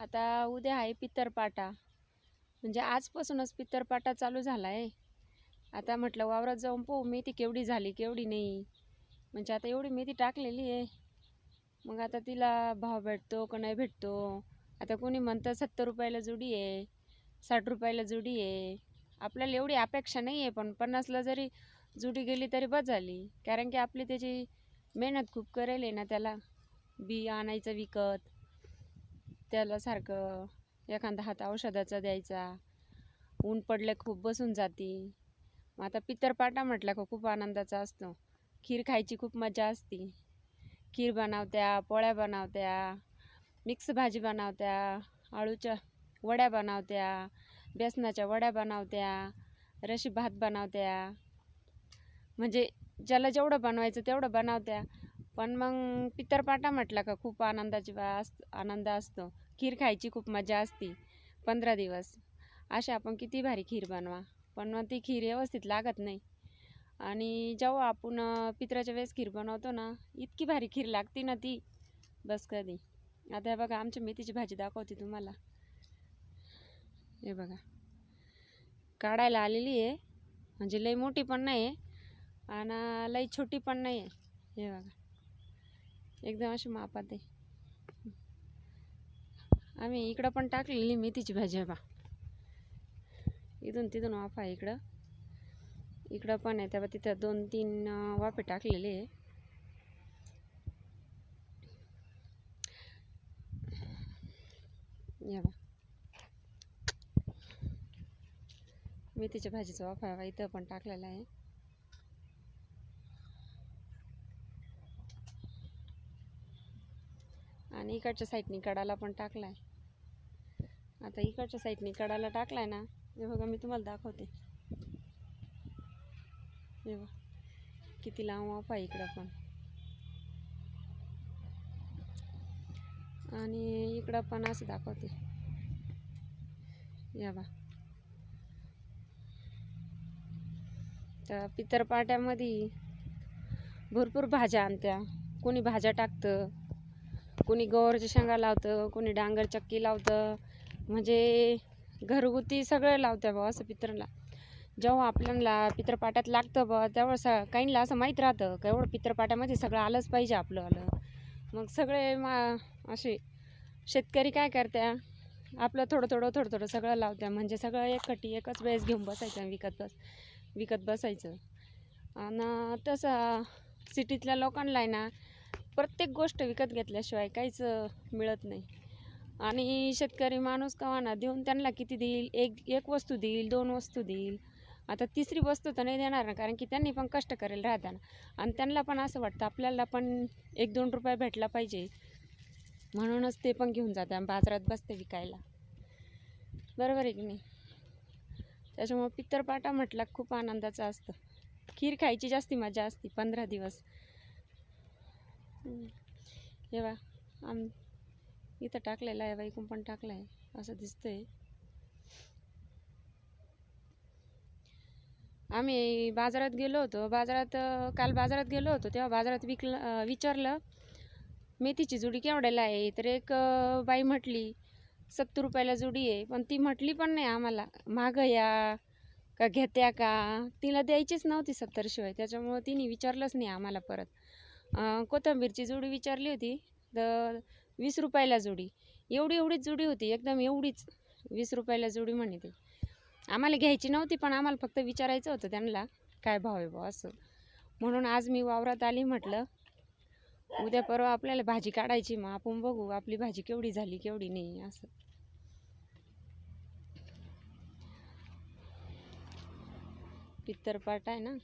आता उद्या आहे पित्तरपाटा म्हणजे आजपासूनच पित्तरपाटा चालू झाला आहे आता म्हटलं वावरात जाऊन पाहू मेथी केवढी झाली केवढी नाही. म्हणजे आता एवढी मेथी टाकलेली आहे. मग आता तिला भाव भेटतो का नाही भेटतो? आता कोणी म्हणतं सत्तर रुपयाला जुडी आहे साठ रुपयाला जुडी आहे. आपल्याला एवढी अपेक्षा नाही आहे पण पन्नासला जरी जुडी गेली तरी बस झाली. कारण की आपली त्याची मेहनत खूप करेल आहे ना त्याला. बी आणायचं विकत त्याला सारखं एखादा हात औषधाचा द्यायचा. ऊन पडले खूप बसून जाती. मग आता पितरपाटा म्हटला का खूप आनंदाचा असतो. खीर खायची खूप मजा असते. खीर बनवत्या पोळ्या बनवत्या मिक्स भाजी बनवत्या आळूच्या वड्या बनवत्या बेसनाच्या वड्या बनवत्या रशी भात बनवत्या. म्हणजे ज्याला जेवढं बनवायचं तेवढं बनवत्या. पण मग पितरपाटा म्हटलं का खूप आनंदाची बा अस आनंद असतो. खीर खायची खूप मजा असते. पंधरा दिवस. अशा आपण किती भारी खीर बनवा. पण मग ती खीर व्यवस्थित लागत नाही. आणि जेव्हा आपण अं, पित्राच्या वेळेस खीर बनवतो ना इतकी भारी खीर लागते ना ती. बस कधी. आता हे बघा आमच्या मेथीची भाजी दाखवते तुम्हाला. हे बघा. काढायला आलेली आहे. म्हणजे लई मोठी पण नाही आहे आणि लई छोटी पण नाही आहे हे बघा. एकदम अशी मापात आहे. आम्ही इकडं पण टाकलेली मेथीची भाजी आहे बा. इथून तिथून वाफा आहे इकडं. इकडं पण आहे त्या तिथं दोन तीन वाफे टाकलेले आहे. या बा. मेथीच्या भाजीचा वाफा बा इथं पण टाकलेला आहे. आणि इकडच्या साईडनी कडाला पण टाकलाय. आता इकडच्या साईडनी कडाला टाकलाय ना हे बघा मी तुम्हाला दाखवते. हे बघा किती लांब वाफ आहे इकडं पण. आणि इकडं पण असं दाखवते. या बा तर पितरपाट्यामध्ये भरपूर भाज्या आणत्या. कोणी भाज्या टाकतं कोणी गवरच्या शेंगा लावतं कोणी डांगर चक्की लावतं म्हणजे घरगुती सगळं लावतं बा असं पित्रला. जेव्हा आपल्याला पित्रपाट्यात लागतं बा तेव्हा स काहींना असं माहीत राहतं का एवढं पित्रपाट्यामध्ये सगळं आलंच पाहिजे आपलं आलं मग सगळे मा असे शेतकरी काय करत्या? आपलं थोडं थोडं थोडं थोडं सगळं लावत्या. म्हणजे सगळं एकखटी एकच वेळेस घेऊन बसायचं विकत बस विकत बसायचं. आणि तसं सिटीतल्या लोकांना आहे ना प्रत्येक गोष्ट विकत घेतल्याशिवाय काहीच मिळत नाही. आणि शेतकरी माणूस कवाना देऊन त्यांना किती देईल? एक एक वस्तू देईल दोन वस्तू देईल. आता तिसरी वस्तू तर नाही देणार ना कारण की त्यांनी पण कष्ट करेल राहताना. आणि त्यांना पण असं वाटतं आपल्याला पण एक दोन रुपये भेटला पाहिजे. म्हणूनच ते पण घेऊन जाते आणि बाजारात बसते विकायला. बरोबर आहे की नाही? त्याच्यामुळं पित्तरपाटा म्हटला खूप आनंदाचं असतं. खीर खायची जास्ती मजा असते पंधरा दिवस. येवा हे आम इथं टाकलेलं आहे बाईकून पण टाकला आहे असं दिसतंय. आम्ही बाजारात गेलो होतो बाजारात काल बाजारात गेलो होतो तेव्हा बाजारात विकलं विचारलं मेथीची जुडी केवढ्याला आहे? तर एक बाई म्हटली सत्तर रुपयाला जुडी आहे. पण ती म्हटली पण नाही आम्हाला मागं या का घेत्या का? तिला द्यायचीच नव्हती सत्तरशिवाय त्याच्यामुळं तिने विचारलंच नाही आम्हाला परत. कोथिंबीरची जुडी विचारली होती. तर वीस रुपयाला जुडी. एवढी एवढीच जुडी होती. एकदम एवढीच वीस रुपयाला जुडी म्हणे ती. आम्हाला घ्यायची नव्हती पण आम्हाला फक्त विचारायचं होतं त्यांना काय भाव आहे भाऊ असं? म्हणून आज मी वावरात आली म्हटलं उद्या परवा आपल्याला भाजी काढायची मग आपण बघू आपली भाजी केवढी झाली केवढी नाही असं. पित्तरपाट आहे ना?